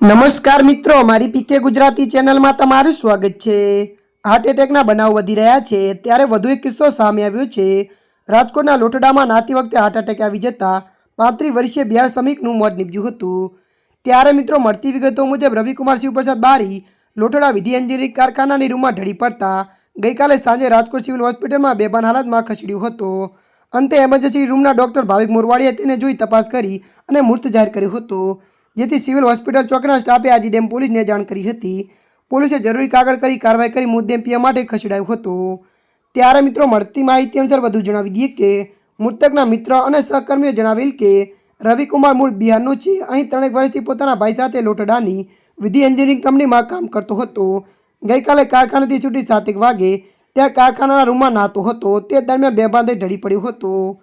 નમસ્કાર મિત્રો મારી પીકે ગુજરાતી ચેનલમાં તમારું સ્વાગત છે. હાર્ટ એટેકના બનાવ વધી રહ્યા છે. ત્યારે વધુ એક કિસ્સો સામે આવ્યો છે. રાજકોટના લોટડામાં નાતી વખતે હાર્ટ એટેક આવી જતા પાંત્રીસ વર્ષીય બિહાર શ્રમિકનું મોત નીપજ્યું હતું. ત્યારે મિત્રો, મળતી વિગતો મુજબ રવિકુમાર શિવપ્રસાદ બારી લોટડા વિધિ એન્જિનિયરિંગ કારખાનાની રૂમમાં ઢળી પડતા ગઈકાલે સાંજે રાજકોટ સિવિલ હોસ્પિટલમાં બેભાન હાલતમાં ખસેડ્યો હતો. અંતે એમરજન્સી રૂમના ડોક્ટર ભાવિક મોરવાડીએ તેને જોઈ તપાસ કરી અને મૃત જાહેર કર્યો હતો. જેથી સિવિલ હોસ્પિટલ ચોકના સ્ટાફે આજે ડેમ પોલીસને જાણ કરી હતી. પોલીસે જરૂરી કાગળ કરી કાર્યવાહી કરી મુદ્દેમ પીએમ માટે ખસેડાયો હતો. ત્યારે મિત્રો મળતી માહિતી અનુસાર વધુ જણાવી દઈએ કે, મૃતકના મિત્ર અને સહકર્મીઓ જણાવેલ કે, રવિકુમાર મૂળ બિહારનો છે. અહીં ત્રણેક વર્ષથી પોતાના ભાઈ સાથે લોટડાની વિધિ એન્જિનિયરિંગ કંપનીમાં કામ કરતો હતો. ગઈકાલે કારખાનાથી છૂટી સાતેક વાગે ત્યાં કારખાનાના રૂમમાં નાહતો હતો. તે દરમિયાન બેભાન થઈ ઢળી પડ્યો હતો.